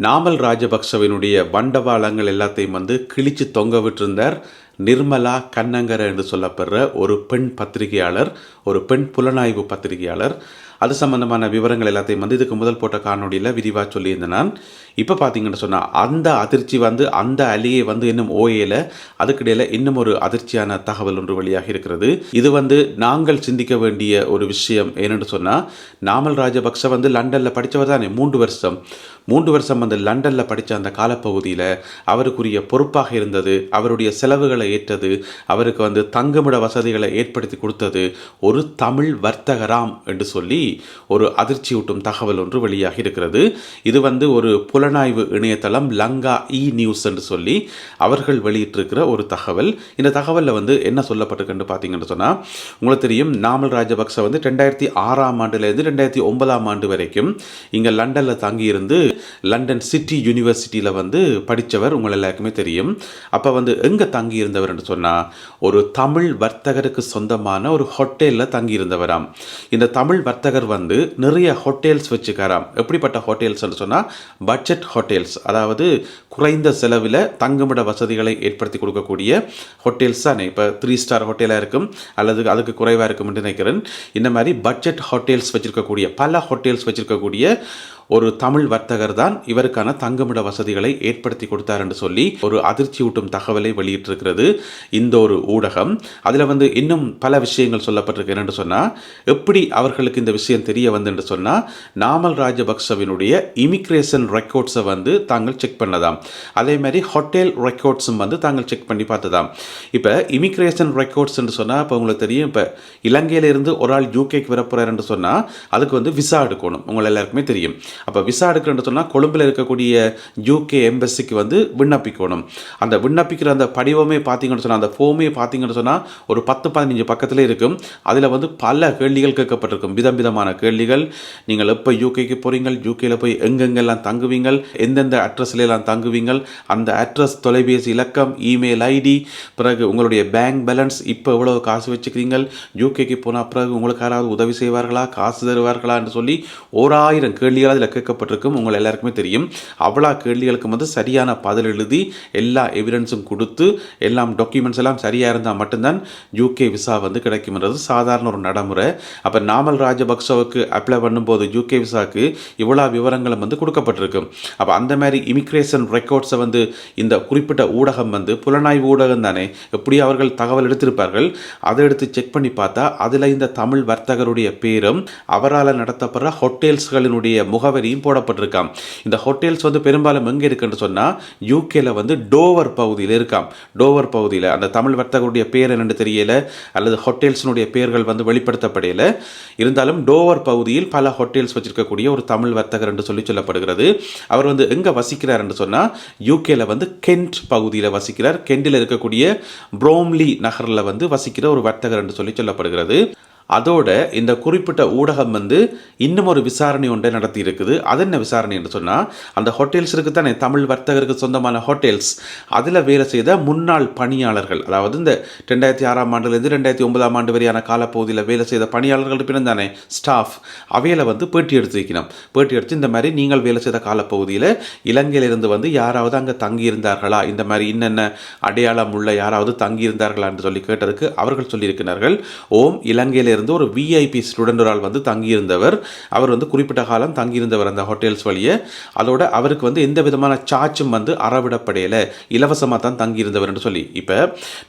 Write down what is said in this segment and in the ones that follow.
நாமல் ராஜபக்சவினுடைய வண்டவாளங்கள் எல்லாத்தையும் வந்து கிழிச்சு தொங்க விட்டிருந்தார். நிர்மலா கண்ணங்கர என்று சொல்லப்படுற ஒரு பெண் பத்திரிகையாளர் ஒரு பெண் புலனாய்வு பத்திரிகையாளர். அது சம்பந்தமான விவரங்கள் எல்லாத்தையும் வந்து இதுக்கு முதல் போட்ட காணொலியில் விரிவாக சொல்லியிருந்தேன் நான். இப்போ பார்த்தீங்கன்னு சொன்னால் அந்த அதிர்ச்சி வந்து அந்த அலியை வந்து இன்னும் ஓயல. அதுக்கிடையில் இன்னும் ஒரு அதிர்ச்சியான தகவல் ஒன்று வழியாக இருக்கிறது. இது வந்து நாங்கள் சிந்திக்க வேண்டிய ஒரு விஷயம். ஏன்னு சொன்னால் நாமல் ராஜபக்ச வந்து லண்டனில் படித்தவர் தானே மூன்று வருஷம். மூன்று வருஷம் வந்து லண்டனில் படித்த அந்த காலப்பகுதியில் அவருக்குரிய பொறுப்பாக இருந்தது அவருடைய செலவுகளை ஏற்றது அவருக்கு வந்து தங்குமிட வசதிகளை ஏற்படுத்தி கொடுத்தது ஒரு தமிழ் வர்த்தகராம் என்று சொல்லி ஒரு அதிர்ச்சியூட்டும் தகவல் ஒன்று வெளியாகி இருக்கிறது. இது வந்து ஒரு புலனாய்வு இணையதளம் லங்கா இ நியூஸ் என்று சொல்லி அவர்கள் வெளியிட்டிருக்கிற ஒரு தகவல். இந்த தகவலில் வந்து என்ன சொல்லப்பட்டிருக்குன்னு பார்த்தீங்கன்னு சொன்னால் உங்களுக்கு தெரியும் நாமல் ராஜபக்ச வந்து ரெண்டாயிரத்தி ஆறாம் ஆண்டுலேருந்து ரெண்டாயிரத்தி ஒன்பதாம் ஆண்டு வரைக்கும் இங்கே லண்டனில் தங்கியிருந்து லண்டன் சிட்டி யூனிவர்சிட்டியில் வந்து படித்தவர் உங்கள் எல்லாருக்குமே தெரியும். அப்போ வந்து எங்கே தங்கியிருந்தவர்னு சொன்னால் ஒரு தமிழ் வர்த்தகருக்கு சொந்தமான ஒரு ஹோட்டலில் தங்கியிருந்தவராம். இந்த தமிழ் வர்த்தகர் வந்து நிறைய ஹோட்டல்ஸ் வச்சுக்காராம். எப்படிப்பட்ட ஹோட்டல்ஸ் சொன்னால் பட்ஜெட் ஹோட்டல்ஸ் அதாவது குறைந்த செலவில் தங்குமிட வசதிகளை ஏற்படுத்தி கொடுக்கக்கூடிய ஹோட்டல்ஸ் தானே. இப்போ த்ரீ ஸ்டார் ஹோட்டலாக இருக்கும் அல்லது அதுக்கு குறைவாக இருக்கும்னு நினைக்கிறேன். இந்த மாதிரி பட்ஜெட் ஹோட்டல்ஸ் வச்சிருக்கக்கூடிய பல ஹோட்டல்ஸ் வச்சிருக்கக்கூடிய ஒரு தமிழ் வர்த்தகர் தான் இவருக்கான தங்குமிட வசதிகளை ஏற்படுத்தி கொடுத்தார் என்று சொல்லி ஒரு அதிர்ச்சியூட்டும் தகவலை வெளியிட்டிருக்கிறது இந்த ஒரு ஊடகம். அதில் வந்து இன்னும் பல விஷயங்கள் சொல்லப்பட்டிருக்கு என்னென்று சொன்னால் எப்படி அவர்களுக்கு இந்த விஷயம் தெரிய வந்து என்று சொன்னால் நாமல் ராஜபக்சவினுடைய இமிக்ரேஷன் ரெக்கார்ட்ஸை வந்து தாங்கள் செக் பண்ணதாம். அதே மாதிரி ஹோட்டல் ரெக்கார்ட்ஸும் வந்து தாங்கள் செக் பண்ணி பார்த்ததாம். இப்போ இமிக்ரேஷன் ரெக்கார்ட்ஸ் என்று சொன்னால் இப்போ உங்களுக்கு தெரியும் இப்போ இலங்கையிலிருந்து ஒரு ஆள் யூகேக்கு வரப்போகிறார் என்று சொன்னால் அதுக்கு வந்து விசா எடுக்கணும். உங்களை எல்லாருக்குமே தெரியும். அப்போ விசா எடுக்கிறேன்னு சொன்னால் கொழும்பில் இருக்கக்கூடிய யூகே எம்பசிக்கு வந்து விண்ணப்பிக்கணும். அந்த விண்ணப்பிக்கிற அந்த படிவமே பார்த்தீங்கன்னு சொன்னால் அந்த ஃபோமே பார்த்தீங்கன்னு சொன்னால் ஒரு பத்து பதினஞ்சு பக்கத்தில் இருக்கும். அதில் வந்து பல கேள்விகள் கேட்கப்பட்டிருக்கும். விதம் விதமான கேள்விகள். நீங்கள் எப்போ யூகேக்கு போகிறீங்கள் யூகேயில் போய் எங்கெங்கெல்லாம் தங்குவீங்கள்? எந்தெந்த அட்ரஸ்லாம் தங்குவீங்கள்? அந்த அட்ரஸ் தொலைபேசி இலக்கம் இமெயில் ஐடி பிறகு உங்களுடைய பேங்க் பேலன்ஸ் இப்போ எவ்வளோ காசு வச்சுக்கிறீங்கள்? யூகேக்கு போனால் பிறகு உங்களுக்கு யாராவது உதவி செய்வார்களா? காசு தருவார்களா? என்று சொல்லி ஓராயிரம் கேள்விகள் அதில் கேட்கப்பட்டிருக்கும் உங்கள் எல்லாருக்குமே தெரியும். அவ்வளோ கேள்விகளுக்கு வந்து சரியான பதில் எழுதி எல்லா எவிடன்ஸும் கொடுத்து எல்லாம் டாக்குமெண்ட்ஸ் எல்லாம் சரியாக இருந்தால் மட்டும்தான் யூகே விசா வந்து கிடைக்கும்ன்றது சாதாரண ஒரு நடைமுறை. அப்போ நாமல் ராஜபக்சவுக்கு அப்ளை பண்ணும்போது யூகே விசாவுக்கு இவ்வளோ விவரங்களும் வந்து கொடுக்கப்பட்டிருக்கும் அப்போ அந்த மாதிரி இமிக்ரேஷன் ரெக்கார்ட்ஸை வந்து இந்த குறிப்பிட்ட ஊடகம் வந்து புலனாய்வு ஊடகம் தானே எப்படி அவர்கள் தகவல் எடுத்திருப்பார்கள். அதை எடுத்து செக் பண்ணி பார்த்தா அதில் இந்த தமிழ் வர்த்தகருடைய பேரும் அவரால் நடத்தப்படுற ஹோட்டல்ஸ்களினுடைய முகவரியும் போடப்பட்டிருக்காம். இந்த ஹோட்டல்ஸ் வந்து பெரும்பாலும் எங்கே இருக்குன்னு சொன்னால் யூகேல வந்து டோவர் பகுதியில் இருக்காம். டோவர் பகுதியில் அந்த தமிழ் வர்த்தகருடைய பேர் என்னென்னு தெரியல அல்லது ஹோட்டல்ஸினுடைய பேர்கள் வந்து வெளிப்படுத்தப்படையில இருந்தாலும் டோவர் பகுதியில் பல ஹோட்டல்ஸ் வச்சிருக்கக்கூடிய ஒரு தமிழ் வர்த்தகர் என்று சொல்லி சொல்லப்படுகிறது. அவர் வந்து எங்கே வசிக்கிறார் என்று சொன்னால் யூகேல வந்து கென்ட் பகுதியில் வசிக்கிறார். கெண்டில் இருக்கக்கூடிய ப்ரோம்லி நகரில் வந்து வசிக்கிற ஒரு வர்த்தகர் என்று சொல்லி சொல்லப்படுகிறது. அதோட இந்த குறிப்பிட்ட ஊடகம் வந்து இன்னும் ஒரு விசாரணை ஒன்றை நடத்தி இருக்குது அது என்ன விசாரணை என்று சொன்னால் அந்த ஹோட்டல்ஸ் இருக்குது தானே தமிழ் வர்த்தகருக்கு சொந்தமான ஹோட்டல்ஸ் அதில் வேலை செய்த முன்னாள் பணியாளர்கள் அதாவது இந்த ரெண்டாயிரத்தி ஆறாம் ஆண்டுலேருந்து ரெண்டாயிரத்தி ஒன்பதாம் ஆண்டு வரையான காலப்பகுதியில் வேலை செய்த பணியாளர்கள் இருப்பினும் தானே ஸ்டாஃப் அவையில் வந்து பேட்டி எடுத்து வைக்கணும். பேட்டி எடுத்து இந்த மாதிரி நீங்கள் வேலை செய்த காலப்பகுதியில் இலங்கையிலிருந்து வந்து யாராவது அங்கே தங்கியிருந்தார்களா? இந்த மாதிரி என்னென்ன அடையாளம் உள்ள யாராவது தங்கியிருந்தார்களா என்று சொல்லி கேட்டதுக்கு அவர்கள் சொல்லியிருக்கிறார்கள் ஓம் இலங்கையில் இருந்து ஒரு விஐபி ஸ்டூடெண்ட் ஒரு வந்து தங்கியிருந்தவர். அவர் வந்து குறிப்பிட்ட காலம் தங்கியிருந்தவர் அந்த ஹோட்டல்ஸ் வழியே. அதோட அவருக்கு வந்து எந்த விதமான சார்ஜும் வந்து அறவிடப்படையலை. இலவசமாக தான் தங்கியிருந்தவர் என்று சொல்லி. இப்போ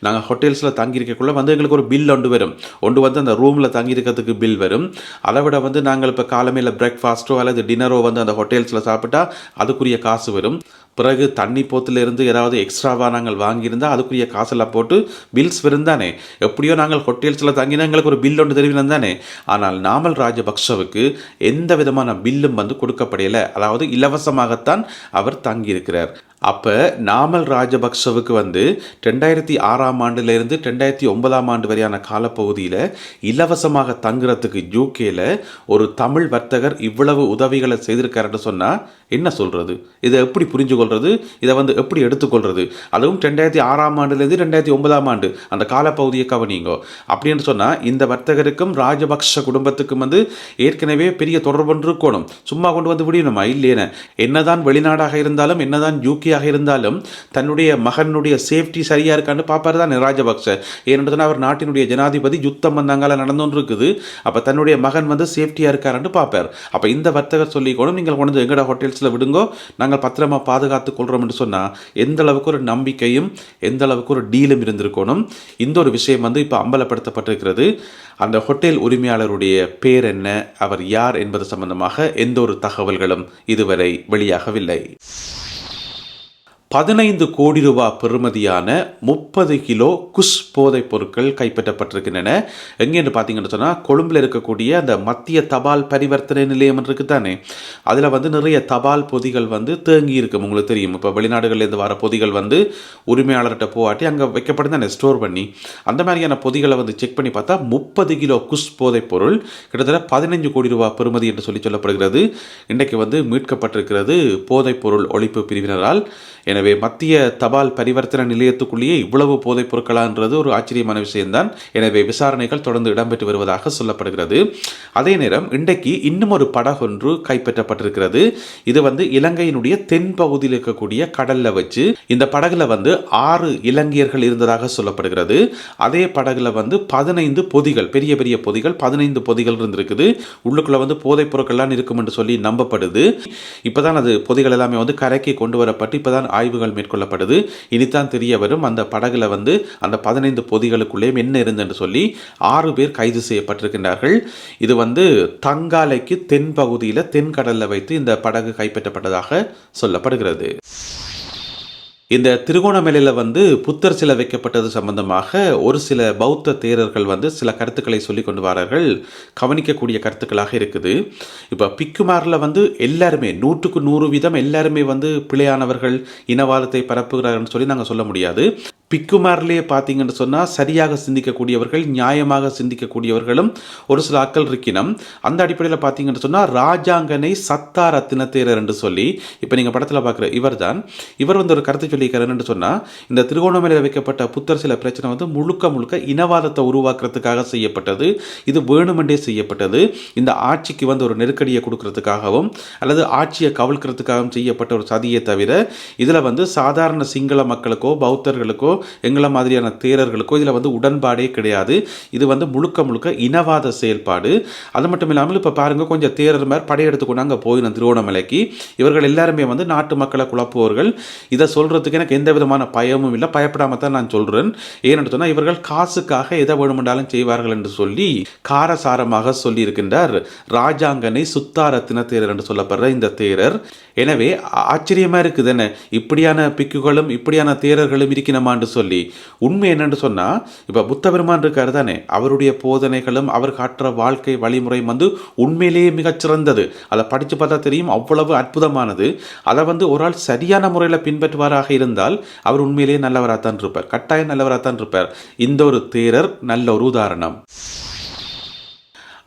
நாங்கள் ஹோட்டல்ஸில் தங்கியிருக்கக்குள்ள வந்து எங்களுக்கு ஒரு பில் ஒன்று வரும். ஒன்று வந்து அந்த ரூமில் தங்கியிருக்கிறதுக்கு பில் வரும். அதை விட வந்து நாங்கள் இப்போ காலமையில் பிரேக்ஃபாஸ்ட்டோ அல்லது டின்னரோ வந்து அந்த ஹோட்டல்ஸில் சாப்பிட்டா அதுக்குரிய காசு வரும். பிறகு தண்ணி போத்திலிருந்து ஏதாவது எக்ஸ்ட்ராவாக நாங்கள் வாங்கியிருந்தால் அதுக்குரிய காசெல்லாம் போட்டு பில்ஸ் விருந்தானே எப்படியோ நாங்கள் ஹோட்டல்ஸில் தங்கினா எங்களுக்கு ஒரு பில் ஒன்று தெரிவினம் தானே? ஆனால் நாமல் ராஜபக்ஷவுக்கு எந்த விதமான பில்லும் வந்து கொடுக்கப்படையில. அதாவது இலவசமாகத்தான் அவர் தங்கியிருக்கிறார். அப்போ நாமல் ராஜபக்சவுக்கு வந்து ரெண்டாயிரத்தி ஆறாம் ஆண்டுலேருந்து ரெண்டாயிரத்தி ஒன்பதாம் ஆண்டு வரையான காலப்பகுதியில் இலவசமாக தங்குறதுக்கு யூகேல ஒரு தமிழ் வர்த்தகர் இவ்வளவு உதவிகளை செய்திருக்காருன்னு சொன்னால் என்ன சொல்கிறது இதை எப்படி புரிஞ்சு கொள்வது இதை வந்து எப்படி எடுத்துக்கொள்வது அதுவும் ரெண்டாயிரத்தி ஆறாம் ஆண்டுலேருந்து ரெண்டாயிரத்தி ஒன்பதாம் ஆண்டு அந்த காலப்பகுதியை கவனிங்கோ அப்படின்னு சொன்னால் இந்த வர்த்தகருக்கும் ராஜபக்ஷ குடும்பத்துக்கும் வந்து ஏற்கனவே பெரிய தொடர்பு இருக்கணும். சும்மா கொண்டு வந்து விடணுமா? இல்லையேன என்னதான் வெளிநாடாக இருந்தாலும் என்னதான் யூகேயாக இருந்தாலும் தன்னுடைய மகனுடைய சேஃப்டி சரியாக இருக்கான்னு பார்ப்பார் தான் ராஜபக்ஷ ஏன்னு அவர் நாட்டினுடைய ஜனாதிபதி யுத்தம் வந்தாங்கால நடந்துன்னு இருக்குது அப்போ தன்னுடைய மகன் வந்து சேஃப்டியாக இருக்காருன்னு பார்ப்பார். அப்போ இந்த வர்த்தகர் சொல்லிக்கணும் நீங்கள் கொண்டு எங்கட ஹோட்டல்ஸில் விடுங்கோ நாங்கள் பத்திரமா பாதுகாத்து கொள்கிறோம்னு சொன்னால் எந்த அளவுக்கு ஒரு நம்பிக்கையும் எந்த அளவுக்கு ஒரு டீலும் இருந்திருக்கணும். இந்த ஒரு விஷயம் வந்து இப்போ அம்பலப்படுத்தப்பட்டிருக்கிறது. அந்த ஹோட்டல் உரிமையாளருடைய பேர் என்ன அவர் யார் என்பது சம்பந்தமாக எந்த ஒரு தகவல்களும் இதுவரை வெளியாகவில்லை. பதினைந்து கோடி ரூபாய் பெறுமதியான முப்பது கிலோ குஷ் போதைப் பொருட்கள் கைப்பற்றப்பட்டிருக்கின்றன. எங்கேன்னு பார்த்தீங்கன்னு சொன்னால் கொழும்பில் இருக்கக்கூடிய அந்த மத்திய தபால் பரிவர்த்தனை நிலையம் இருக்குது தானே அதில் வந்து நிறைய தபால் பொதிகள் வந்து தேங்கி இருக்கும். உங்களுக்கு தெரியும். இப்போ வெளிநாடுகள்லேருந்து வர பொதிகள் வந்து உரிமையாளர்கிட்ட போகாட்டி அங்கே வைக்கப்பட்டு தானே ஸ்டோர் பண்ணி. அந்த மாதிரியான பொதிகளை வந்து செக் பண்ணி பார்த்தா முப்பது கிலோ குஷ் போதைப் பொருள் கிட்டத்தட்ட பதினஞ்சு கோடி ரூபாய் பெறுமதி என்று சொல்லி சொல்லப்படுகிறது. இன்றைக்கு வந்து மீட்கப்பட்டிருக்கிறது போதைப் பொருள் ஒழிப்பு பிரிவினரால். எனவே மத்திய தபால் பரிவர்த்தனை நிலையத்துக்குள்ளேயே இவ்வளவு போதைப் பொருட்களான்றது ஒரு ஆச்சரியமான விஷயம்தான். எனவே விசாரணைகள் தொடர்ந்து இடம்பெற்று வருவதாக சொல்லப்படுகிறது. அதே நேரம் இன்றைக்கு இன்னும் ஒரு படகொன்று கைப்பற்றப்பட்டிருக்கிறது. இது வந்து இலங்கையினுடைய தென் பகுதியில் இருக்கக்கூடிய கடல்ல வச்சு இந்த படகுல வந்து ஆறு இலங்கையர்கள் இருந்ததாக சொல்லப்படுகிறது. அதே படகுல வந்து பதினைந்து பொதிகள் பெரிய பெரிய பொதிகள் பதினைந்து பொதிகள் இருந்திருக்குது. உள்ளுக்குள்ள வந்து போதைப் பொருட்கள்லாம் இருக்கும் என்று சொல்லி நம்பப்படுது. இப்போதான் அது பொதிகள் எல்லாமே வந்து கரைக்கு கொண்டு வரப்பட்டு இப்போதான் ஆய்வுகள் மேற்கொள்ளப்படுது. இனித்தான் தெரிய வரும். அந்த படகுல வந்து அந்த பதினைந்து பொதிகளுக்குள்ளே என்ன இருந்துன்னு சொல்லி ஆறு பேர் கைது செய்யப்பட்டிருக்கின்றார்கள். இது வந்து தங்காலைக்கு தென் பகுதியில் தென்கடலில் வைத்து இந்த படகு கைப்பற்றப்பட்டதாக சொல்லப்படுகிறது. இந்த திருகோணமலையில் வந்து புத்தர் சிலை வைக்கப்பட்டது சம்பந்தமாக ஒரு சில பௌத்த தேரர்கள் வந்து சில கருத்துக்களை சொல்லி கொண்டு வரார்கள் கவனிக்கக்கூடிய கருத்துக்களாக இருக்குது. இப்போ பிக்குமாரில் வந்து எல்லாருமே நூற்றுக்கு நூறு வீதம் எல்லாருமே வந்து பிழையானவர்கள் இனவாதத்தை பரப்புகிறார்கள் சொல்லி நாங்கள் சொல்ல முடியாது. பிக்குமாரிலே பார்த்தீங்கன்னு சொன்னால் சரியாக சிந்திக்கக்கூடியவர்கள் நியாயமாக சிந்திக்கக்கூடியவர்களும் ஒரு சில ஆக்கள் இருக்கினம். அந்த அடிப்படையில் பார்த்தீங்கன்னு சொன்னால் ராஜாங்கனை சத்தா ரத்தினத்தேரர் என்று சொல்லி இப்போ நீங்கள் படத்தில் பார்க்குற இவர் தான் இவர் வந்து ஒரு கருத்தை சொல்லியிருக்காருன்னு சொன்னால் இந்த திருகோணமலையில் வைக்கப்பட்ட புத்தர் சில பிரச்சனை வந்து முழுக்க முழுக்க இனவாதத்தை உருவாக்குறதுக்காக செய்யப்பட்டது. இது வேணுமென்றே செய்யப்பட்டது. இந்த ஆட்சிக்கு வந்து ஒரு நெருக்கடியை கொடுக்கறதுக்காகவும் அல்லது ஆட்சியை கவிழ்க்கிறதுக்காகவும் செய்யப்பட்ட ஒரு சதியை தவிர இதில் வந்து சாதாரண சிங்கள மக்களுக்கோ பௌத்தர்களுக்கோ எங்களை மாதிரியான தேரர்களுக்கோ இதில் வந்து உடன்பாடே கிடையாது. இது வந்து முழுக்க முழுக்க இனவாத செயல்பாடு. அது மட்டும் இல்லாமல் இப்போ பாருங்கள் கொஞ்சம் தேரர் மாதிரி படையெடுத்து கொண்டு அங்கே போயிடும் திருவோணமலைக்கு இவர்கள் எல்லாருமே வந்து நாட்டு மக்களை குழப்புவர்கள் இதை சொல்கிறதுக்கு எனக்கு எந்த விதமான பயமும் இல்லை. பயப்படாம தான் நான் சொல்கிறேன் ஏன்னு சொன்னால் இவர்கள் காசுக்காக எதை வேணுமென்றாலும் செய்வார்கள் என்று சொல்லி காரசாரமாக சொல்லியிருக்கின்றார். ராஜாங்கனை சுத்தாரத்தின தேரர் என்று சொல்லப்படுற இந்த தேரர். எனவே ஆச்சரியமாக இருக்குது என்ன இப்படியான பிக்குகளும் இப்படியான தேரர்களும் இருக்கணுமான்னு சொல்லி உண்மை என்னன்னு சொன்னால் இப்போ புத்த பெருமான் இருக்காரு தானே அவருடைய போதனைகளும் அவர் காட்டுற வாழ்க்கை வழிமுறையும் வந்து உண்மையிலேயே மிகச்சிறந்தது அதை படித்து பார்த்தா தெரியும் அவ்வளவு அற்புதமானது. அதை வந்து ஒரு ஆள் சரியான முறையில் பின்பற்றுவாராக இருந்தால் அவர் உண்மையிலேயே நல்லவராகத்தான் இருப்பார். கட்டாயம் நல்லவராகத்தான் இருப்பார். இந்த ஒரு தேரர் நல்ல ஒரு உதாரணம்.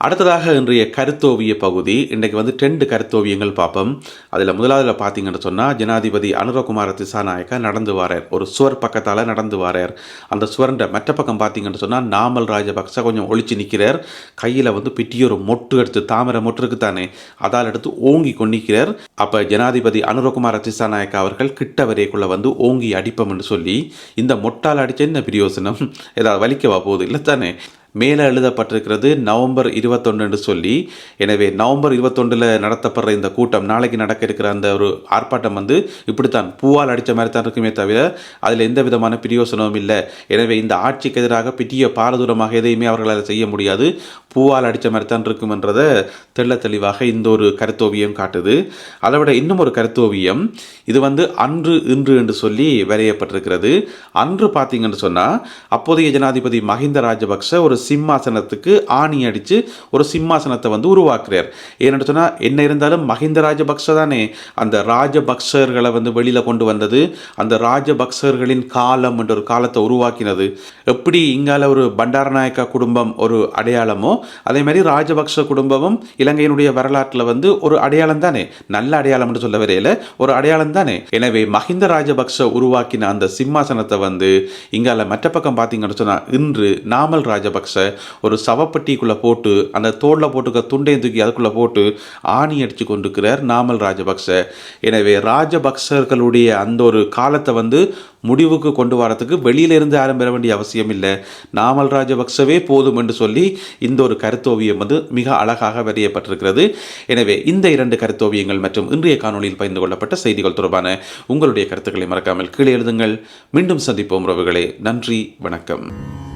அடுத்ததாக இன்றைய கருத்தோவிய பகுதி. இன்றைக்கு வந்து ரெண்டு கருத்தோவியங்கள் பார்ப்போம். அதில் முதலாவதில் பார்த்தீங்கன்னு சொன்னால் ஜனாதிபதி அனுரகுமார திசாநாயக்கா நடந்து வாரார். ஒரு சுவர் பக்கத்தால் நடந்து வாரார். அந்த சுவரண்ட மற்ற பக்கம் பார்த்தீங்கன்னு சொன்னால் நாமல் ராஜபக்ச கொஞ்சம் ஒழிச்சு நிற்கிறார் கையில் வந்து பிட்டி ஒரு மொட்டு எடுத்து தாமரை மொட்டு இருக்குத்தானே அதால் எடுத்து ஓங்கி கொண்டிருக்கிறார். அப்போ ஜனாதிபதி அனுரகுமார திசாநாயக்கா அவர்கள் கிட்ட வரைக்குள்ளே வந்து ஓங்கி அடிப்போம்னு சொல்லி இந்த மொட்டால் அடித்த என்ன பிரயோசனம்? ஏதாவது வலிக்கவா போகுது? இல்லை தானே? மேலே எழுதப்பட்டிருக்கிறது நவம்பர் இருபத்தொன்றுன்னு சொல்லி. எனவே நவம்பர் இருபத்தொன்றில் நடத்தப்படுற இந்த கூட்டம் நாளைக்கு நடக்க இருக்கிற அந்த ஒரு ஆர்ப்பாட்டம் வந்து இப்படித்தான் பூவால் அடித்த மாதிரி தான் இருக்குமே தவிர அதில் எந்த விதமான பிரயோசனமும் இல்லை. எனவே இந்த ஆட்சிக்கு எதிராக பிட்டிய பாரதூரமாக எதையுமே அவர்களால் செய்ய முடியாது. பூவால் அடித்த மாதிரி தான் இருக்கும்ன்றதை தெள்ள தெளிவாக இந்த ஒரு கருத்தோவியம் காட்டுது. அதை விட இன்னும் ஒரு கருத்தோவியம் இது வந்து அன்று இன்று என்று சொல்லி வரையப்பட்டிருக்கிறது. அன்று பார்த்தீங்கன்னு சொன்னால் அப்போதைய ஜனாதிபதி மஹிந்த ராஜபக்ச ஒரு சிம்மாசனத்துக்கு ஆணி அடித்து ஒரு சிம்மாசனத்தை வந்து உருவாக்குறார். ஏன்னு சொன்னால் என்ன இருந்தாலும் மஹிந்த ராஜபக்ஷ தானே. அந்த ராஜபக்ஷர்களை வந்து வெளியில் கொண்டு வந்தது அந்த ராஜபக்ஷர்களின் காலம் என்ற ஒரு காலத்தை உருவாக்கினது. எப்படி இங்கால ஒரு பண்டாரநாயக்கா குடும்பம் ஒரு அடையாளமோ அதே மாதிரி ராஜபக்ஷ குடும்பமும் இலங்கையினுடைய வரலாற்றில் வந்து ஒரு அடையாளம் தானே? நல்ல அடையாளம் என்று சொல்ல வரையில ஒரு அடையாளம் தானே? எனவே மஹிந்த ராஜபக்ஷ உருவாக்கின அந்த சிம்மாசனத்தை வந்து இங்கால மற்ற பக்கம் பார்த்தீங்கன்னு சொன்னால் இன்று நாமல் ராஜபக்ஷ ஒரு சவப்பட்டிக்குள்ளே போட்டு அந்த தோளில் போட்டுக்க துண்டையும் தூக்கி அதுக்குள்ளே போட்டு ஆணி அடித்து கொண்டிருக்கிறார் நாமல் ராஜபக்ஷ. எனவே ராஜபக்சர்களுடைய அந்த ஒரு காலத்தை வந்து முடிவுக்கு கொண்டு வரத்துக்கு வெளியில இருந்து யாரும் பெற வேண்டிய அவசியம் இல்லை. நாமல் ராஜபக்சவே போதும் என்று சொல்லி இந்த ஒரு கருத்தோவியம் வந்து மிக அழகாக வரையப்பட்டிருக்கிறது எனவே இந்த இரண்டு கருத்தோவியங்கள் மற்றும் இன்றைய காணொளியில் பகிர்ந்து கொள்ளப்பட்ட செய்திகள் தொடர்பான உங்களுடைய கருத்துக்களை மறக்காமல் கீழே எழுதுங்கள். மீண்டும் சந்திப்போம் உறவுகளே. நன்றி வணக்கம்.